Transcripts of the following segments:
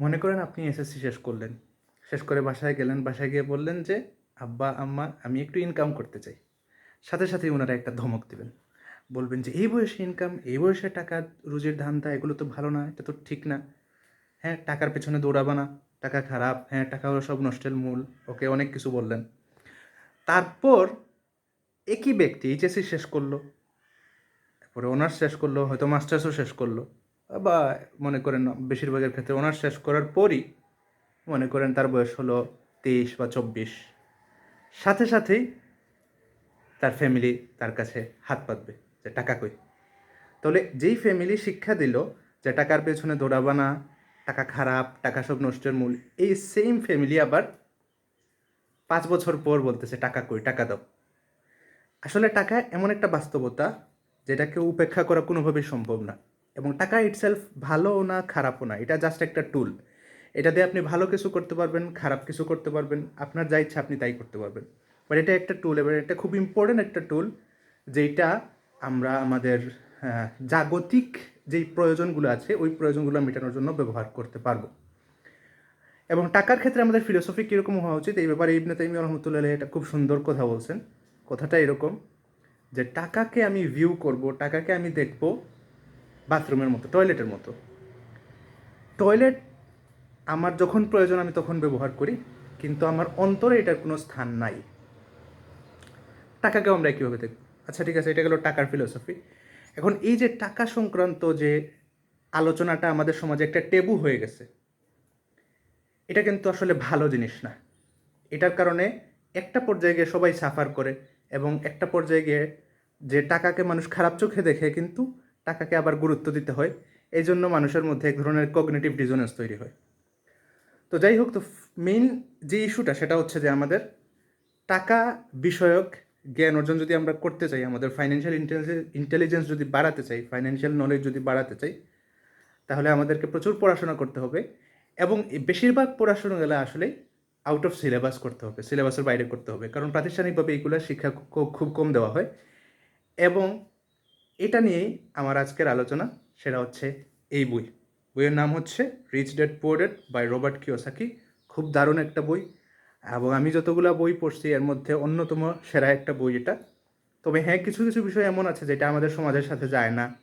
মনে করেন আপনি এসএসসি শেষ করলেন। শেষ করে বাসায় গেলেন, বাসায় গিয়ে বললেন যে, আব্বা, আম্মা, আমি একটু ইনকাম করতে চাই। সাথে সাথেই ওনারা একটা ধমক দিবেন। বলবেন যে, এই বয়সে ইনকাম এই বয়সে টাকা রুজির ধান্দা এগুলো তো ভালো না, এটা তো ঠিক না। হ্যাঁ টাকার পেছনে দৌড়াবা না, টাকা খারাপ হ্যাঁ টাকা হলো সব নষ্টের মূল, ওকে অনেক কিছু বললেন। তারপর একই ব্যক্তি এইচএসসি শেষ করল। তারপরে অনার্স শেষ করল, হয়তো মাস্টার্সও শেষ করল। বা মনে করেন বেশিরভাগের ক্ষেত্রে অনার্স শেষ করার পরই মনে করেন তার বয়স হলো তেইশ বা চব্বিশ। সাথে সাথেই তার ফ্যামিলি তার কাছে হাত পাতবে যে টাকা কই? তাহলে যেই ফ্যামিলি শিক্ষা দিল যে টাকার পেছনে দৌড়াবা না টাকা খারাপ, টাকা সব নষ্টের মূল, এই সেম ফ্যামিলি আবার পাঁচ বছর পর বলতেছে, টাকা কই? টাকা দাও। আসলে টাকা এমন একটা বাস্তবতা যেটাকে উপেক্ষা করা কোনোভাবেই সম্ভব না। এবং টাকা ইটসেলফ ভালো না, খারাপও না। এটা জাস্ট একটা টুল এটা দিয়ে আপনি ভালো কিছু করতে পারবেন, খারাপ কিছু করতে পারবেন, আপনার যা ইচ্ছা আপনি তাই করতে পারবেন। বাট এটা একটা টুল এবার এটা খুব ইম্পর্টেন্ট একটা টুল যেটা আমরা আমাদের জাগতিক যেই প্রয়োজনগুলো আছে, ওই প্রয়োজনগুলো মেটানোর জন্য ব্যবহার করতে পারব। এবং টাকার ক্ষেত্রে আমাদের ফিলোসফি কীরকম হওয়া উচিত? এই ব্যাপারে ইবনে তাইমি রহমতুল্লাহ এটা খুব সুন্দর কথা বলছেন। কথাটা এরকম যে টাকাকে আমি ভিউ করব, টাকাকে আমি দেখব বাথরুমের মতো, টয়লেটের মতো। টয়লেট আমার যখন প্রয়োজন আমি তখন ব্যবহার করি, কিন্তু আমার অন্তরে এটার কোনো স্থান নাই। টাকাকে আমরা কীভাবে দেখব আচ্ছা ঠিক আছে, এটা গেলো টাকার ফিলোসফি এখন এই যে টাকা সংক্রান্ত যে আলোচনাটা আমাদের সমাজে একটা টেবু হয়ে গেছে, এটা কিন্তু আসলে ভালো জিনিস না। এটার কারণে একটা পর্যায়ে গিয়ে সবাই সাফার করে এবং একটা পর্যায়ে গিয়ে যে টাকাকে মানুষ খারাপ চোখে দেখে, কিন্তু টাকাকে আবার গুরুত্ব দিতে হয়। এই জন্য মানুষের মধ্যে এক ধরনের কগনেটিভ ডিজনেন্স তৈরি হয়। তো যাই হোক, তো মেইন যে ইস্যুটা সেটা হচ্ছে যে আমাদের টাকা বিষয়ক জ্ঞান অর্জন যদি আমরা করতে চাই, আমাদের ফাইন্যান্সিয়াল ইন্টেলিজেন্স যদি বাড়াতে চাই ফাইন্যান্সিয়াল নলেজ যদি বাড়াতে চাই, তাহলে আমাদেরকে প্রচুর পড়াশোনা করতে হবে এবং বেশিরভাগ পড়াশোনাগুলো আসলে আউট অফ সিলেবাস করতে হবে সিলেবাসের বাইরে করতে হবে। কারণ প্রাতিষ্ঠানিকভাবে এইগুলো শিক্ষা খুব কম দেওয়া হয় এবং এটা নিয়েই আমার আজকের আলোচনা সেটা হচ্ছে এই বই। বইয়ের নাম হচ্ছে rich dad poor dad by Robert Kiyosaki খুব দারুণ একটা বই এবং আমি যতগুলো বই পড়ছি এর মধ্যে অন্যতম সেরা একটা বই এটা। তবে হ্যাঁ কিছু কিছু বিষয় এমন আছে যেটা আমাদের সমাজের সাথে যায় না,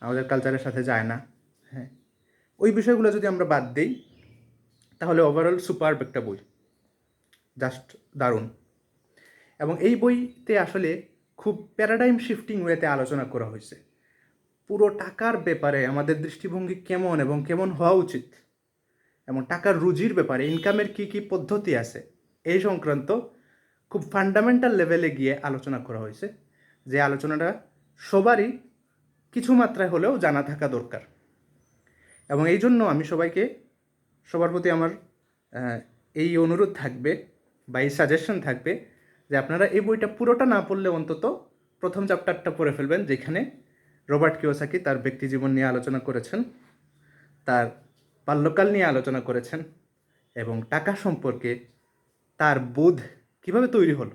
আমাদের কালচারের সাথে যায় না হ্যাঁ। ওই বিষয়গুলো যদি আমরা বাদ দিই, তাহলে ওভারঅল সুপারব একটা বই। জাস্ট দারুণ। এবং এই বইতে আসলে খুব প্যারাডাইম শিফটিং ওয়েতে আলোচনা করা হয়েছে। পুরো টাকার ব্যাপারে আমাদের দৃষ্টিভঙ্গি কেমন এবং কেমন হওয়া উচিত? এবং টাকার রুজির ব্যাপারে ইনকামের কী কী পদ্ধতি আছে? এই সংক্রান্ত খুব ফান্ডামেন্টাল লেভেলে গিয়ে আলোচনা করা হয়েছে, যে আলোচনাটা সবারই কিছু মাত্রায় হলেও জানা থাকা দরকার। এবং এই জন্য আমি সবাইকে, সবার প্রতি আমার এই অনুরোধ থাকবে বা এই সাজেশন থাকবে যে আপনারা এই বইটা পুরোটা না পড়লে অন্তত প্রথম চ্যাপ্টারটা পড়ে ফেলবেন, যেখানে রবার্ট কিওসাকি তার ব্যক্তিজীবন নিয়ে আলোচনা করেছেন, তার বাল্যকাল নিয়ে আলোচনা করেছেন এবং টাকা সম্পর্কে তার বোধ কীভাবে তৈরি হলো,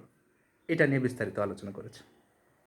এটা নিয়ে বিস্তারিত আলোচনা করেছেন।